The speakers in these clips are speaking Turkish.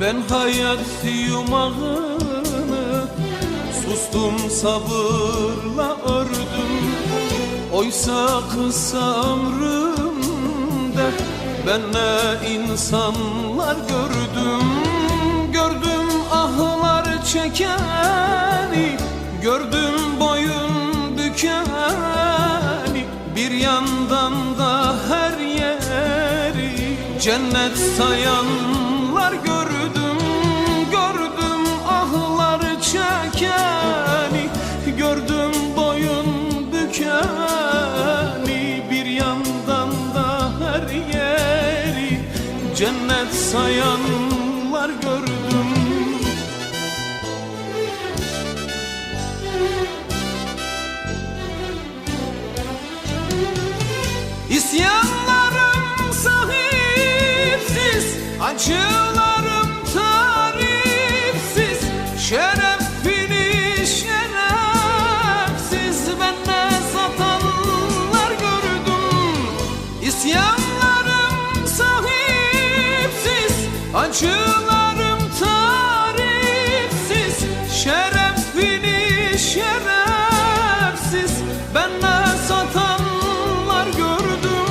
Ben hayat yumağını Sustum sabırla ördüm. Oysa kısa ömrümde Ben ne insanlar gördüm. Gördüm ahlar çekeni Gördüm boyun bükeni. Bir yandan da her yeri Cennet sayanlar bükeni Bir yandan da her yeri Cennet sayanlar gördüm. İsyanlarım sahipsiz Acılarım Acılarım tarifsiz Şerefini şerefsiz. Bende satanlar gördüm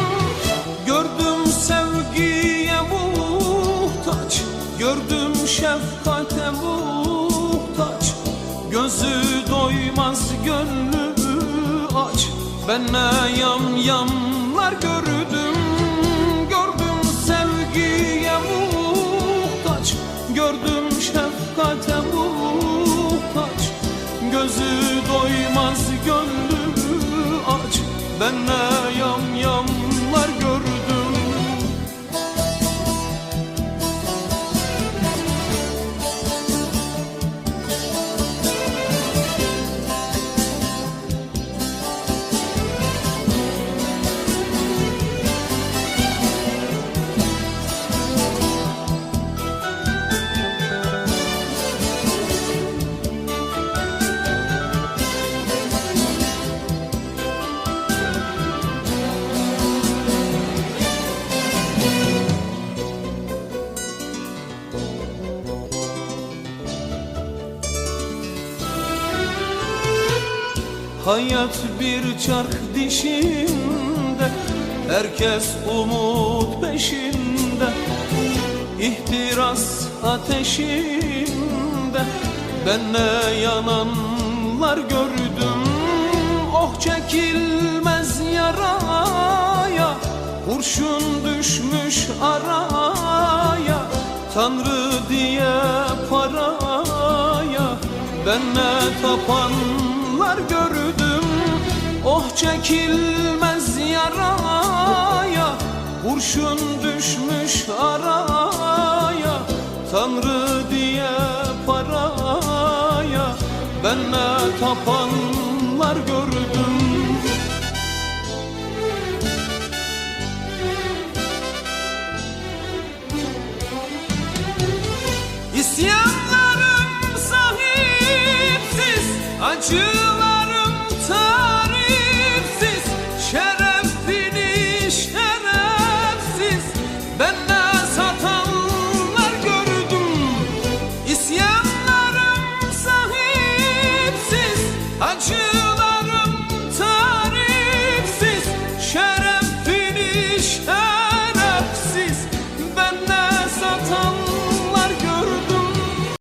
Gördüm sevgiye muhtaç. Gördüm şefkate muhtaç Gözü doymaz gönlü aç. Ben ne yam yamlar gördüm Gördüm sevgiye muhtaç Gördüm şefkate muhtaç Gözü doymaz gönlü aç. Ben ne yam yamlar Hayat bir çark dişinde Herkes umut peşinde. İhtiras ateşinde Ben ne yananlar gördüm. Oh çekilmez yaraya Kurşun düşmüş araya. Tanrı diye paraya Ben ne tapanlar gördüm. Oh çekilmez yaraya Kurşun düşmüş araya. Tanrı diye paraya Ben ne tapanlar gördüm